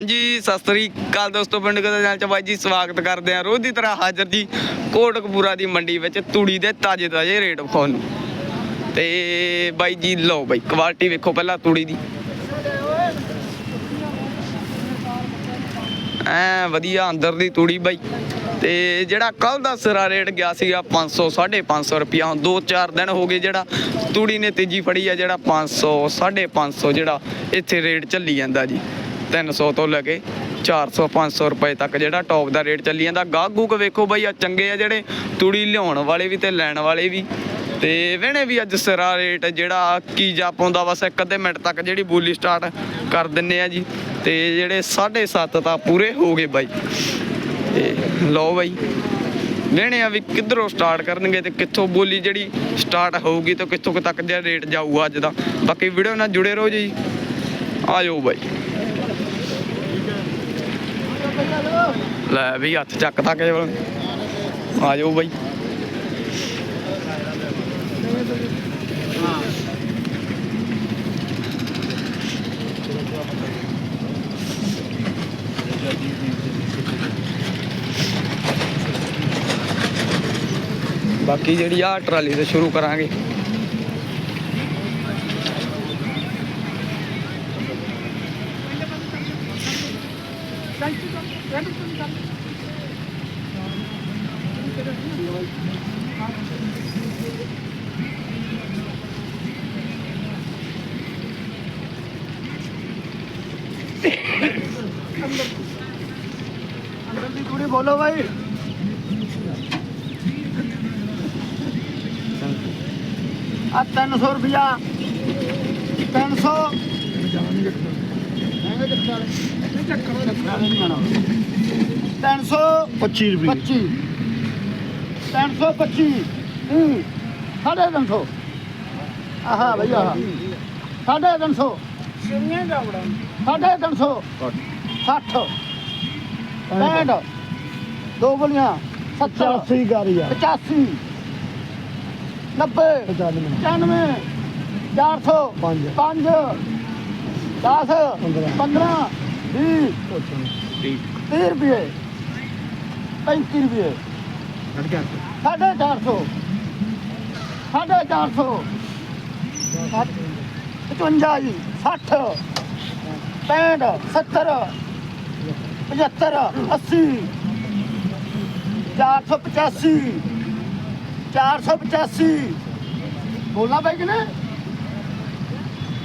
ਜੀ, ਸਤਿ ਸ੍ਰੀ ਅਕਾਲ ਦੋਸਤੋ, ਪਿੰਡ ਕਦੇ ਨਾਲ ਚ ਜੀ, ਸਵਾਗਤ ਕਰਦੇ ਆ ਰੋਜ਼ ਦੀ ਤਰ੍ਹਾਂ ਹਾਜ਼ਰ ਜੀ ਕੋਟਕਪੂਰਾ ਦੀ ਮੰਡੀ ਵਿੱਚ ਤੂੜੀ ਦੇ ਤਾਜ਼ੇ ਤਾਜ਼ੇ ਰੇਟ ਵਿਖਾਉਣ ਨੂੰ। ਤੇ ਬਾਈ ਜੀ, ਲਓ ਬਾਈ ਕੁਆਲਿਟੀ ਵੇਖੋ ਪਹਿਲਾਂ ਤੂੜੀ ਦੀ। ਐ ਵਧੀਆ ਅੰਦਰ ਦੀ ਤੂੜੀ ਬਾਈ। ਤੇ ਜਿਹੜਾ ਕੱਲ ਦਾ ਸਿਰਾ ਰੇਟ ਗਿਆ ਸੀਗਾ 500 550 ਰੁਪਿਆ ਹੁਣ 2-4 ਦਿਨ ਹੋ ਗਏ ਜਿਹੜਾ ਤੂੜੀ ਨੇ ਤੇਜੀ ਫੜੀ ਆ, ਜਿਹੜਾ 500 550 ਜਿਹੜਾ ਇੱਥੇ ਰੇਟ ਚੱਲੀ ਜਾਂਦਾ ਜੀ। 300 ਤੋਂ ਲੈ ਕੇ 400 500 ਰੁਪਏ ਤੱਕ ਜਿਹੜਾ ਟੌਪ ਦਾ ਰੇਟ ਚੱਲੀ ਜਾਂਦਾ। ਗਾਹਕ ਗੂਕ ਵੇਖੋ ਬਾਈ ਆ ਚੰਗੇ ਆ ਜਿਹੜੇ ਤੂੜੀ ਲਿਆਉਣ ਵਾਲੇ ਵੀ ਤੇ ਲੈਣ ਵਾਲੇ ਵੀ। ਤੇ ਵੇਣੇ ਵੀ ਅੱਜ ਸਿਰਾ ਰੇਟ ਜਿਹੜਾ ਕੀ ਜਾ ਪਾਉਂਦਾ ਬਸ ਇੱਕ ਅੱਧੇ ਮਿੰਟ ਤੱਕ ਜਿਹੜੀ ਬੋਲੀ ਸਟਾਰਟ ਕਰ ਦਿੰਨੇ ਆ ਜੀ। ਤੇ ਜਿਹੜੇ 7.5 ਤਾਂ ਪੂਰੇ ਹੋ ਗਏ ਬਾਈ। ਤੇ ਲਓ ਬਾਈ ਵੇਣੇ ਆ ਵੀ ਕਿੱਧਰੋਂ ਸਟਾਰਟ ਕਰਨਗੇ ਤੇ ਕਿੱਥੋਂ ਬੋਲੀ ਜਿਹੜੀ ਸਟਾਰਟ ਹੋਊਗੀ ਤੇ ਕਿੱਥੋਂ ਤੱਕ ਜਿਹੜਾ ਰੇਟ ਜਾਊਗਾ ਅੱਜ ਦਾ। ਬਾਕੀ ਵੀਡੀਓ ਨਾਲ ਜੁੜੇ ਰਹੋ ਜੀ। ਆ ਜਾਓ ਬਾਈ। ਲੈ ਵੀ ਹੱਥ ਚੱਕ ਤਾ ਕੇਵਲ। ਆ ਜਾਓ ਬਾਈ। ਬਾਕੀ ਜਿਹੜੀ ਆ ਟਰਾਲੀ ਤੇ ਸ਼ੁਰੂ ਕਰਾਂਗੇ। ਬੋਲੋ ਭਾਈ ਆ 300 ਰੁਪਿਆ 300 300 25 ਰੁਪਏ 25 325 ਹੂੰ। ਸਾਢੇ 300 ਆਹਾ ਭਈ ਆਹਾ। ਸਾਢੇ 300 ਸਾਢੇ 300 60 65 ਦੋ ਬੋਲੀਆਂ 70 85 ਕਰ ਯਾਰ 85 90 95 95 400 ਪੰਜ। 5 10 ਪੰਦਰਾਂ। 15 20 30 ਰੁਪਏ 35 ਰੁਪਏ ਸਾਢੇ 400 ਸਾਢੇ 400 55 ਜੀ 60 65 70 75 80 485 485 ਬੋਲਣਾ ਪੈ ਕਿ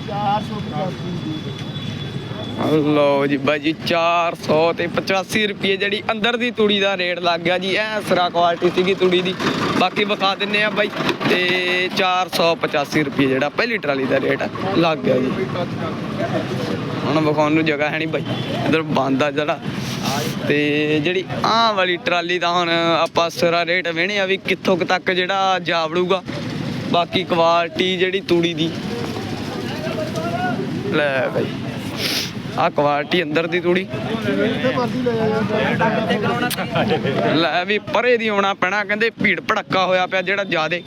485 ਲਓ ਜੀ ਬਾਈ 400 ਤੇ 85 ਰੁਪਏ ਜਿਹੜੀ ਅੰਦਰ ਦੀ ਤੂੜੀ ਦਾ ਰੇਟ ਲੱਗ ਗਿਆ ਜੀ। ਐ ਸਰਾ ਕੁਆਲਿਟੀ ਸੀਗੀ ਤੂੜੀ ਦੀ। ਬਾਕੀ ਵਿਖਾ ਦਿੰਨੇ ਆ ਬਾਈ। ਤੇ 485 ਰੁਪਏ ਜਿਹੜਾ ਪਹਿਲੀ ਟਰਾਲੀ ਦਾ ਰੇਟ ਲੱਗ ਗਿਆ ਜੀ। ਹੁਣ ਵਿਖਾਉਣ ਨੂੰ ਜਗ੍ਹਾ ਹੈ ਨਹੀਂ ਬਾਈ। ਇਧਰ ਬੰਦ ਆ ਜਿਹੜਾ। ਤੇ ਜਿਹੜੀ ਆਹ ਵਾਲੀ ਟਰਾਲੀ ਦਾ ਹੁਣ ਆਪਾਂ ਸਿਰਾ ਰੇਟ ਵੇਣੇ ਆ ਵੀ ਕਿੱਥੋਂ ਕੁ ਤੱਕ ਜਿਹੜਾ ਜਾ ਵੜੂਗਾ। ਬਾਕੀ ਕੁਆਲਿਟੀ ਜਿਹੜੀ ਤੂੜੀ ਦੀ। ਲੈ ਬਾਈ ਆ ਕੁਆਲਿਟੀ ਅੰਦਰ ਦੀ ਤੂੜੀ। ਲੈ ਵੀ ਪਰੇ ਦੀ ਆਉਣਾ ਪੈਣਾ ਕਹਿੰਦੇ ਭੀੜ ਭੜੱਕਾ ਹੋਇਆ ਪਿਆ ਜਿਹੜਾ ਜਿਆਦੇ।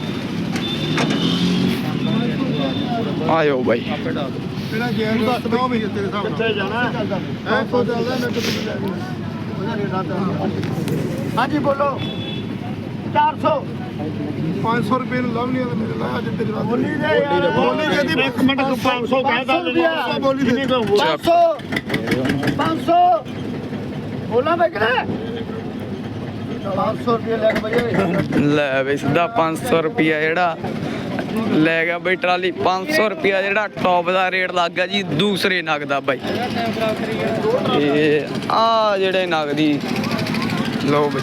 ਆਇਓ ਬਾਈ। ਤੇਰਾ ਦੱਸ ਦੋ ਵੀ ਤੇਰੇ ਸਾਹਮਣੇ ਕਿੱਥੇ ਜਾਣਾ? ਹੈ ਕੋ ਚੱਲਦਾ ਮੈਂ ਕਿੱਥੇ ਹਾਂਜੀ ਬੋਲੋ। 400 500 ਰੁਪਏ ਨੂੰ ਲਵ ਨਹੀਂ ਆ ਮੇਰੇ ਲਾ ਅੱਜ ਤੇਰੇ ਵਾਸਤੇ ਬੋਲੀ ਦੇ ਯਾਰ। ਬੋਲੀ ਦੇ ਦੀ ਇੱਕ ਮਿੰਟ 500 ਕਹਿਦਾ 500 ਬੋਲੀ ਦੇ। 500 500 ਬੋਲਣਾ ਪੈ ਕਿ ਨਾ 500 ਰੁਪਏ ਲੈ ਕੇ ਬਈਏ ਲੈ ਬਈ ਸਿੱਧਾ 500 ਰੁਪਿਆ ਜਿਹੜਾ ਲੈ ਗਿਆ ਬਈ ਟਰਾਲੀ 500 ਰੁਪਿਆ ਜਿਹੜਾ ਟੌਪ ਦਾ ਰੇਟ ਲੱਗ ਜੀ, ਦੂਸਰੇ ਨਗ ਦਾ ਬਾਈ। ਤੇ ਆ ਜਿਹੜੇ ਨਗ ਦੀ, ਲਓ ਬਈ।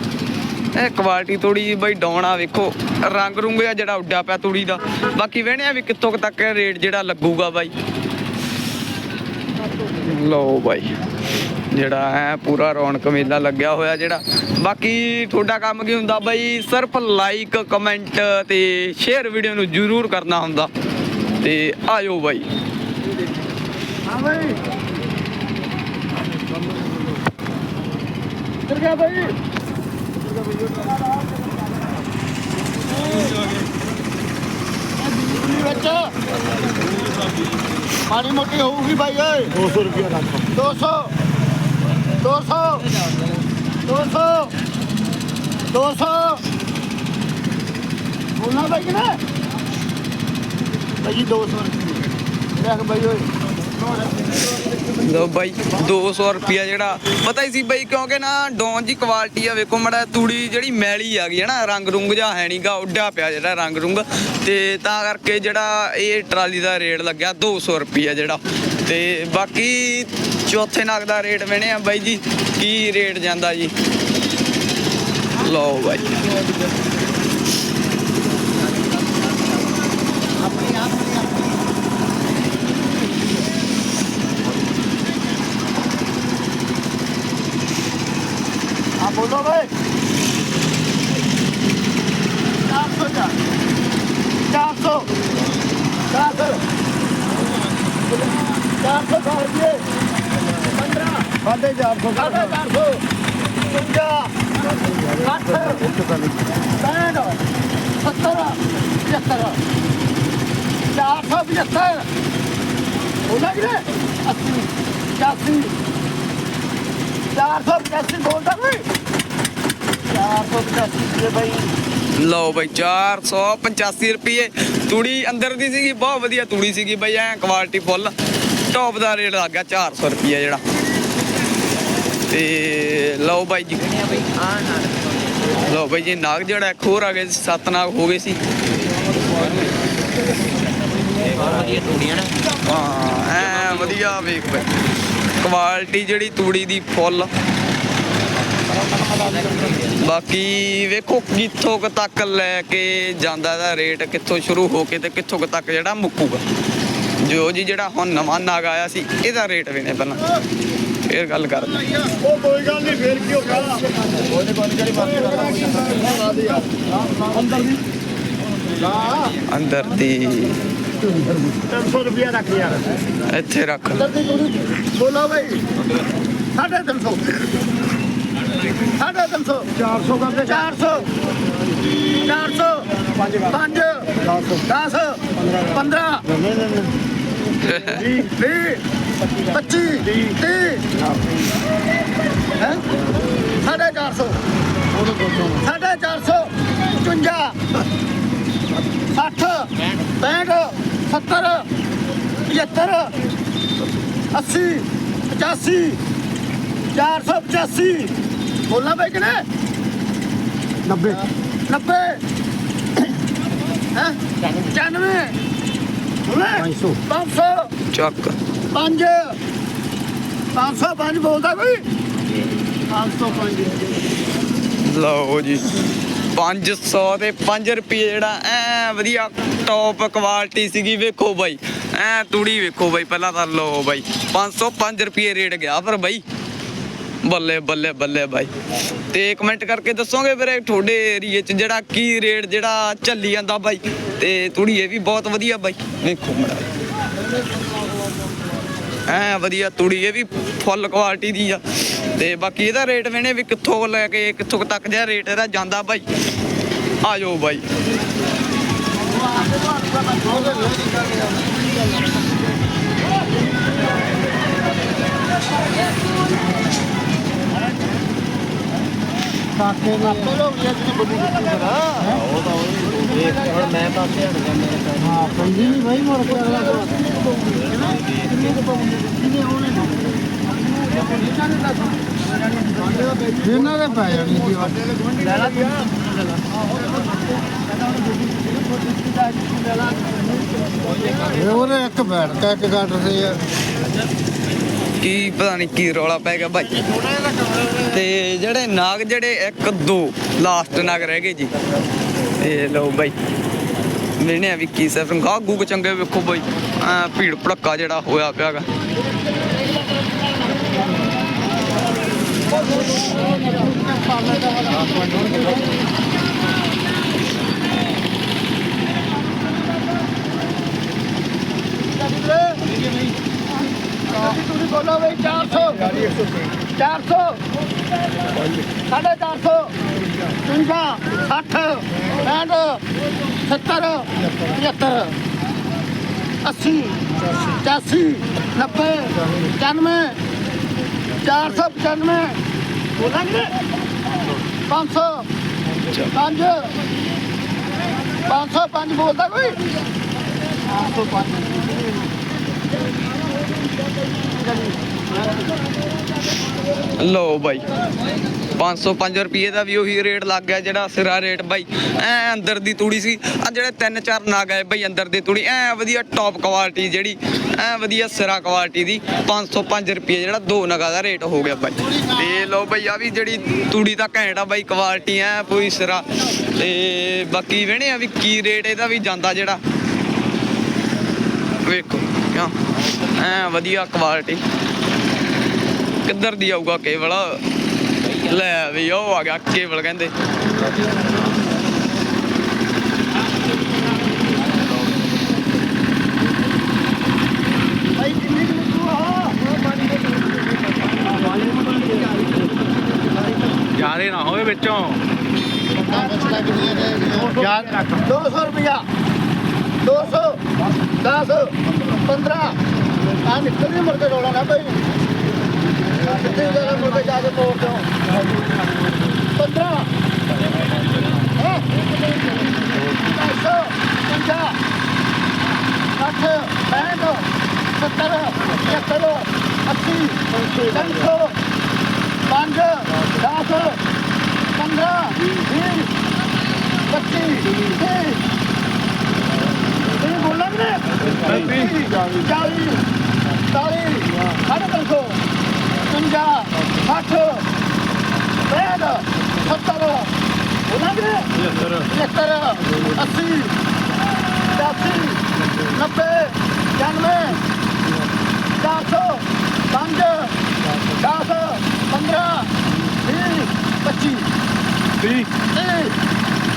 ਇਹ ਕੁਆਲਿਟੀ ਥੋੜੀ ਬਈ ਡਾਉਣਾ ਵੇਖੋ, ਰੰਗ ਰੁੰਗ ਆ ਜਿਹੜਾ ਉੱਡਿਆ ਪਿਆ ਤੂੜੀ ਦਾ। ਬਾਕੀ ਵੇਣਿਆ ਵੀ ਕਿੱਥੋਂ ਤੱਕ ਰੇਟ ਜਿਹੜਾ ਲੱਗੂਗਾ ਬਾਈ। ਲਓ ਬਾਈ। ਜਿਹੜਾ ਹੈ ਪੂਰਾ ਰੌਣਕ ਮੇਲਾ ਲੱਗਿਆ ਹੋਇਆ ਜਿਹੜਾ। ਬਾਕੀ ਤੁਹਾਡਾ ਕੰਮ ਕੀ ਹੁੰਦਾ ਬਾਈ? ਸਿਰਫ ਲਾਈਕ ਕਮੈਂਟ ਤੇ ਸ਼ੇਅਰ ਵੀਡੀਓ ਨੂੰ ਜਰੂਰ ਕਰਨਾ ਹੁੰਦਾ। ਤੇ ਆਇਓ ਬਾਈ। ਹਾਂ ਬਈ। ਕਿੱਧਰ ਗਿਆ ਬਈ। ਮਾੜੀ ਮੋਟੀ ਹੋਊਗੀ ਬਾਈ ਓਏ। 200 ਰੁਪਏ ਰੱਖ। 200 200 200 ਬੋਲਣਾ ਬਾਈ ਕਿ ਨਾ ਬਾਈ 200 ਦੇਖ ਬਾਈ ਓਏ। ਲੋ ਬਾਈ 200 ਰੁਪਿਆ ਜਿਹੜਾ, ਪਤਾ ਹੀ ਸੀ ਬਾਈ, ਕਿਉਂਕਿ ਨਾ ਡੌਨ ਦੀ ਕੁਆਲਿਟੀ ਆ, ਵੇਖੋ ਮੜਾ ਤੂੜੀ ਜਿਹੜੀ ਮੈਲੀ ਆ ਗਈ ਹੈ ਨਾ ਰੰਗ ਰੁੰਗ ਜਾਂ ਹੈ ਨਹੀਂਗਾ ਉੱਡਿਆ ਪਿਆ ਜਿਹੜਾ ਰੰਗ ਰੁੰਗ। ਤੇ ਤਾਂ ਕਰਕੇ ਜਿਹੜਾ ਇਹ ਟਰਾਲੀ ਦਾ ਰੇਟ ਲੱਗਿਆ 200 ਰੁਪਿਆ ਜਿਹੜਾ। ਤੇ ਬਾਕੀ ਚੌਥੇ ਨਗ ਦਾ ਰੇਟ ਵੇਣੇ ਆ ਬਾਈ ਜੀ, ਕੀ ਰੇਟ ਜਾਂਦਾ ਜੀ? ਲਓ ਬਾਈ। ਆ ਬੋਲੋ ਬਾਈ। 400 ਜਾ 400 400 400 ਕਰ ਦਿਏ ਸਾਢੇ 400 ਸਾਢੇ 400 50 60 65 70 75 475 ਉਹਨਾਂ ਕਿਨੇ 80 85 485 ਬੋਲਦਾ ਕੋਈ। 485 ਦੇ ਬਾਈ। ਲਓ ਬਾਈ 485 ਰੁਪਏ ਤੂੜੀ ਅੰਦਰ ਦੀ ਸੀਗੀ ਬਹੁਤ ਵਧੀਆ ਤੂੜੀ ਸੀਗੀ ਬਾਈ ਐ ਕੁਆਲਿਟੀ ਫੁੱਲ। ਟੌਪ ਦਾ ਰੇਟ ਲੱਗ ਗਿਆ 400 ਰੁਪਏ ਜਿਹੜਾ। ਤੇ ਲਓ ਬਾਈ ਜੀ। ਲਓ ਬਾਈ ਜੀ ਨਾਗ ਜਿਹੜਾ ਇੱਕ ਹੋਰ ਆ ਗਏ ਸੱਤ ਨਾਗ ਹੋ ਗਏ ਸੀ। ਹਾਂ ਐ ਵਧੀਆ ਵੇਖ ਬਾਈ। ਕੁਆਲਿਟੀ ਜਿਹੜੀ ਤੂੜੀ ਦੀ ਫੁੱਲ। ਬਾਕੀ ਵੇਖੋ ਕਿੱਥੋਂ ਕੁ ਤੱਕ ਲੈ ਕੇ ਜਾਂਦਾ ਇਹਦਾ ਰੇਟ ਕਿੱਥੋਂ ਸ਼ੁਰੂ ਹੋ ਕੇ ਤੇ ਕਿੱਥੋਂ ਕੁ ਤੱਕ ਜਿਹੜਾ ਮੁੱਕੂਗਾ। ਜੋ ਜੀ ਜਿਹੜਾ ਹੁਣ ਨਵਾਂ ਨਾਗ ਆਇਆ ਸੀ ਇਹਦਾ ਰੇਟ ਵੇਨੇ ਪਹਿਲਾਂ। ਫੇਰ ਗੱਲ ਕਰਦੇ ਉਹ ਕੋਈ ਗੱਲ ਨਹੀਂ ਫੇਰ ਕੀ ਹੋ ਗਿਆ? ਉਹਨੇ ਬੰਦ ਕਰੀ ਅੰਦਰ ਦੀ। ਹਾਂ ਅੰਦਰ ਦੀ 300 ਰੁਪਿਆ ਰੱਖ ਯਾਰ। ਇੱਥੇ ਰੱਖ। ਬੋਲੋ ਬਾਈ। ਸਾਢੇ 300 ਸਾਢੇ 300 400 ਕਰਦੇ 400 400 5 5 10 15 ਨਹੀਂ ਨਹੀਂ ਨਹੀਂ। 20 25 30 ਹੈ? ਸਾਢੇ 400 ਸਾਢੇ 400 55 60 65 70 75 80 85 485 ਬੋਲਣਾ ਬਈ ਕਿਨੇ 90 90 ਹੈ? 95 500 500 ਚੱਕ। 5 505 ਬੋਲਦਾ ਕੋਈ? 505 ਲਓ ਜੀ 500 ਤੇ 5 ਰੁਪਏ ਜਿਹੜਾ ਐ ਵਧੀਆ ਟੌਪ ਕੁਆਲਿਟੀ ਸੀਗੀ ਵੇਖੋ ਬਾਈ। ਐ ਤੂੜੀ ਵੇਖੋ ਬਾਈ ਪਹਿਲਾਂ ਤਾਂ ਲਓ ਬਾਈ 505 ਰੁਪਏ ਰੇਟ ਗਿਆ ਪਰ ਬਾਈ। ਬੱਲੇ ਬੱਲੇ ਬੱਲੇ ਬਾਈ। ਤੇ ਕਮੈਂਟ ਕਰਕੇ ਦੱਸੋਗੇ ਵੀਰੇ ਤੁਹਾਡੇ ਏਰੀਏ 'ਚ ਜਿਹੜਾ ਕੀ ਰੇਟ ਜਿਹੜਾ ਚੱਲੀ ਜਾਂਦਾ ਬਾਈ? ਤੇ ਤੂੜੀ ਇਹ ਵੀ ਬਹੁਤ ਵਧੀਆ ਬਾਈ ਵੇਖੋ ਮੜਾ ਐ ਵਧੀਆ ਤੂੜੀ ਇਹ ਵੀ ਫੁੱਲ ਕੁਆਲਿਟੀ ਦੀ ਆ। ਤੇ ਬਾਕੀ ਇਹਦਾ ਰੇਟ ਵੇਣੇ ਵੀ ਕਿੱਥੋਂ ਲੈ ਕੇ ਕਿੱਥੋਂ ਤੱਕ ਜਿਹੜਾ ਰੇਟ ਇਹਦਾ ਜਾਂਦਾ ਬਾਈ। ਆ ਜਾਓ ਬਾਈ। ਕਾਕੇ ਨੇ ਆਪੇ ਲੋਕ ਜੇ ਤੁਸੀਂ ਬੋਲੀ ਕੀਤੀ ਕਰਾ ਉਹ ਤਾਂ ਉਹ ਦੇਖ ਹੁਣ ਮੈਂ ਗਿਆ ਮੇਰੇ ਕੋਲ ਹਾਂ ਪੰਜੀ ਨਹੀਂ ਭਾਈ ਮੁੜ ਕੇ ਅਗਲਾ ਇਹਨਾਂ ਦੇ ਪੈ ਜਾਣੀ ਸੀ ਲੈ ਲਾ ਗਿਆ ਇਹ ਉਹਨੇ ਇੱਕ ਬੈਠ ਕੇ, ਇੱਕ ਗੱਡ ਤੇ ਕੀ ਪਤਾ ਨਹੀਂ ਕੀ ਰੌਲਾ ਪੈ ਗਿਆ ਬਾਈ। ਤੇ ਜਿਹੜੇ ਨਾਗ ਜਿਹੜੇ, ਇੱਕ, ਦੋ ਲਾਸਟ ਨਾਗ ਰਹਿ ਗਏ ਜੀ। ਇਹ ਲਓ ਬਾਈ। ਮੈਨੇ ਆ ਵੀ ਸਰ ਗਾ ਗੂਗ ਚੰਗੇ ਵੇਖੋ ਬਾਈ। ਭੀੜ ਭੜੱਕਾ ਜਿਹੜਾ ਹੋਇਆ ਪਿਆਗਾ ਤੁਸੀਂ ਬੋਲੋ ਬਈ 400 400 ਸਾਢੇ 400 50 60 65 70 75 80 85 90 95 495 ਬੋਲਾਂਗੇ 500 ਪੰਜ 505 ਬੋਲਦਾ ਕੋਈ? ਲਓ ਬਾਈ। 505 ਰੁਪਏ ਦਾ ਵੀ ਉਹੀ ਰੇਟ ਲੱਗ ਗਿਆ ਜਿਹੜਾ ਸਿਰਾ ਰੇਟ ਬਾਈ। ਐ ਅੰਦਰ ਦੀ ਤੂੜੀ ਸੀ। ਆ ਜਿਹੜੇ ਤਿੰਨ ਚਾਰ ਨਾਗ ਆਏ ਬਾਈ ਅੰਦਰ ਦੀ ਤੂੜੀ। ਐ ਵਧੀਆ ਟੌਪ ਕੁਆਲਿਟੀ ਜਿਹੜੀ, ਐ ਵਧੀਆ ਸਿਰਾ ਕੁਆਲਿਟੀ ਦੀ। 505 ਰੁਪਏ ਜਿਹੜਾ ਦੋ ਨਗਾ ਦਾ ਰੇਟ ਹੋ ਗਿਆ ਬਾਈ। ਤੇ ਲਓ ਬਾਈ ਆ ਵੀ ਜਿਹੜੀ ਤੂੜੀ ਦਾ ਘੈਂਟ ਆ ਬਾਈ ਕੁਆਲਿਟੀ ਐ ਪੂਰੀ ਸਿਰਾ। ਤੇ ਬਾਕੀ ਵੇਣੇ ਆ ਵੀ ਕੀ ਰੇਟ ਇਹਦਾ ਵੀ ਜਾਂਦਾ ਜਿਹੜਾ। ਵੇਖੋ, ਕਿਉਂ? ਐ ਵਧੀਆ ਕੁਆਲਿਟੀ ਕਿੱਧਰ ਦੀ ਆਊਗਾ ਕੇਵਲ? ਲੈ ਵੀ ਉਹ ਆ ਗਿਆ ਕੇਵਲ ਕਹਿੰਦੇ। ਜਿਆਦੇ ਨਾ ਹੋਵੇ ਵਿੱਚੋਂ। ਯਾਦ ਰੱਖ 200 ਰੁਪਿਆ 200 10 15 ਆ ਨਿਕਲ ਮੁੜ ਕੇ ਰੋਲਾ ਨਾ ਭਾਈ ਕਿੱਥੇ ਜਾਣਾ ਮੁੜ ਕੇ ਜਾ ਕੇ ਮੋੜ ਦਿਓ 15 ਹੈ 200 50 60 65 70 75 80 300 ਪੰਜ 10 15 20 ਪੱਚੀ ਤੀਹ ਤੀਹ ਬੋਲਾਂਗੇ ਪੈਂਤੀ ਚਾਲੀ ਚਾਲੀ ਸਾਢੇ ਤਿੰਨ ਸੌ ਪੰਜਾਹ ਸੱਠ ਪੈਂਹਠ ਸੱਤਰ ਬੋਲਾਂਗੇ ਪਝੱਤਰ ਅੱਸੀ ਪਚਾਸੀ ਨੱਬੇ ਇਕਾਨਵੇਂ ਚਾਰ ਸੌ ਪੰਜ ਦਸ ਪੰਦਰਾਂ ਵੀਹ ਪੱਚੀ ਤੀਹ ਤੀਹ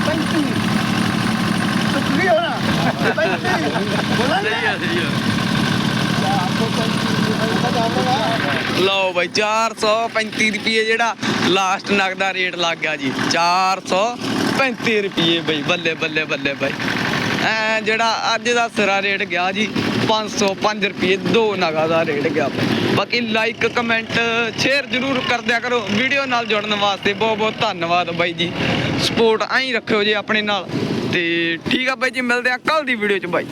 ਪੈਂਤੀ ਸੁਣੀ ਹੋਣਾ ਪੈਂਤੀ ਬੋਲਾਂਗੇ ਲਓ ਬਾਈ 435 ਰੁਪਏ ਜਿਹੜਾ ਲਾਸਟ ਨਗ ਦਾ ਰੇਟ ਲੱਗ ਗਿਆ ਜੀ। 435 ਰੁਪਏ ਬਾਈ, ਬੱਲੇ ਬੱਲੇ ਬੱਲੇ ਬਾਈ। ਐ ਜਿਹੜਾ ਅੱਜ ਦਾ ਸਿਰਾ ਰੇਟ ਗਿਆ ਜੀ 505 ਰੁਪਏ, ਦੋ ਨਗਾ ਦਾ ਰੇਟ ਗਿਆ ਬਾਕੀ ਲਾਈਕ ਕਮੈਂਟ ਸ਼ੇਅਰ ਜਰੂਰ ਕਰ ਦਿਆ ਕਰੋ। ਵੀਡੀਓ ਨਾਲ ਜੁੜਨ ਵਾਸਤੇ ਬਹੁਤ ਬਹੁਤ ਧੰਨਵਾਦ ਬਾਈ ਜੀ। ਸਪੋਰਟ ਐਂ ਰੱਖਿਓ ਜੀ ਆਪਣੇ ਨਾਲ। ਤੇ ਠੀਕ ਆ ਬਾਈ ਜੀ, ਮਿਲਦੇ ਆ ਕੱਲ ਦੀ ਵੀਡੀਓ ਚ ਬਾਈ।